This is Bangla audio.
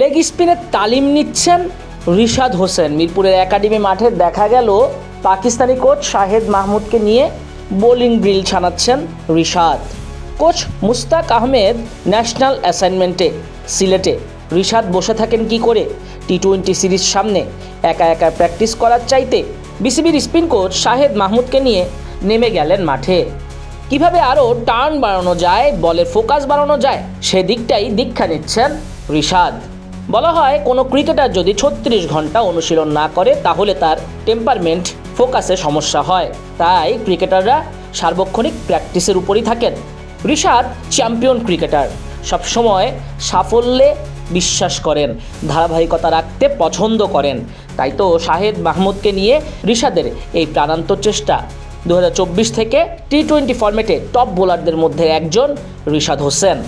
লেগ স্পিনের তালিম নিচ্ছেন রিশাদ হোসেন। মিরপুরের একাডেমি মাঠে দেখা গেল পাকিস্তানি কোচ শাহেদ মাহমুদকে নিয়ে বোলিং ড্রিল ছানাচ্ছেন রিশাদ। কোচ মুস্তাক আহমেদ ন্যাশনাল অ্যাসাইনমেন্টে, সিলেটে। রিশাদ বসে থাকেন কি করে? টি টোয়েন্টি সিরিজ সামনে, একা একা প্র্যাকটিস করার চাইতে বিসিবির স্পিন কোচ শাহেদ মাহমুদকে নিয়ে নেমে গেলেন মাঠে। কীভাবে আরও টার্ন বাড়ানো যায়, বলের ফোকাস বাড়ানো যায়, সেদিকটাই দীক্ষা নিচ্ছেন রিশাদ। বলা হয়, কোনো ক্রিকেটার যদি ছত্রিশ ঘণ্টা অনুশীলন না করে, তাহলে তার টেম্পারমেন্ট ফোকাসে সমস্যা হয়। তাই ক্রিকেটাররা সার্বক্ষণিক প্র্যাকটিসের উপরই থাকেন। রিশাদ, চ্যাম্পিয়ন ক্রিকেটার, সবসময় সাফল্যে বিশ্বাস করেন, ধারাবাহিকতা রাখতে পছন্দ করেন। তাই তো শাহেদ মাহমুদকে নিয়ে রিশাদের এই প্রাণান্ত চেষ্টা। দু হাজার চব্বিশ থেকে টি টোয়েন্টি ফরম্যাটে টপ বোলারদের মধ্যে একজন রিশাদ হোসেন।